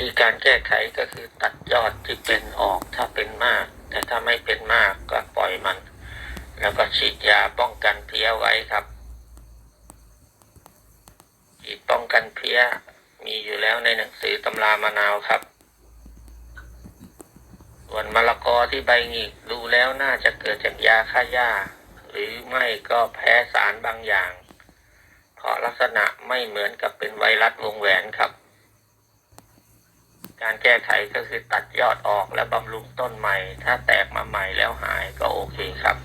ธีการแก้ไขก็คือตัดยอดที่เป็นออกถ้าเป็นมาก แต่ถ้าไม่เป็นมากก็ปล่อยมัน แล้วก็ฉีดยาป้องกันเพี้ยไว้ครับฉีดป้องกันเพี้ยมีอยู่แล้วในหนังสือตำรามะนาวครับส่วนมะละกอที่ใบหงิกดูแล้วน่าจะเกิดจากยาฆ่าหญ้า หรือไม่ก็แพ้สารบางอย่าง เพราะลักษณะไม่เหมือนกับเป็นไวรัสวงแหวนครับ การแก้ไขก็คือตัดยอดออกและบำรุงต้นใหม่ ถ้าแตกมาใหม่แล้วหายก็โอเคครับ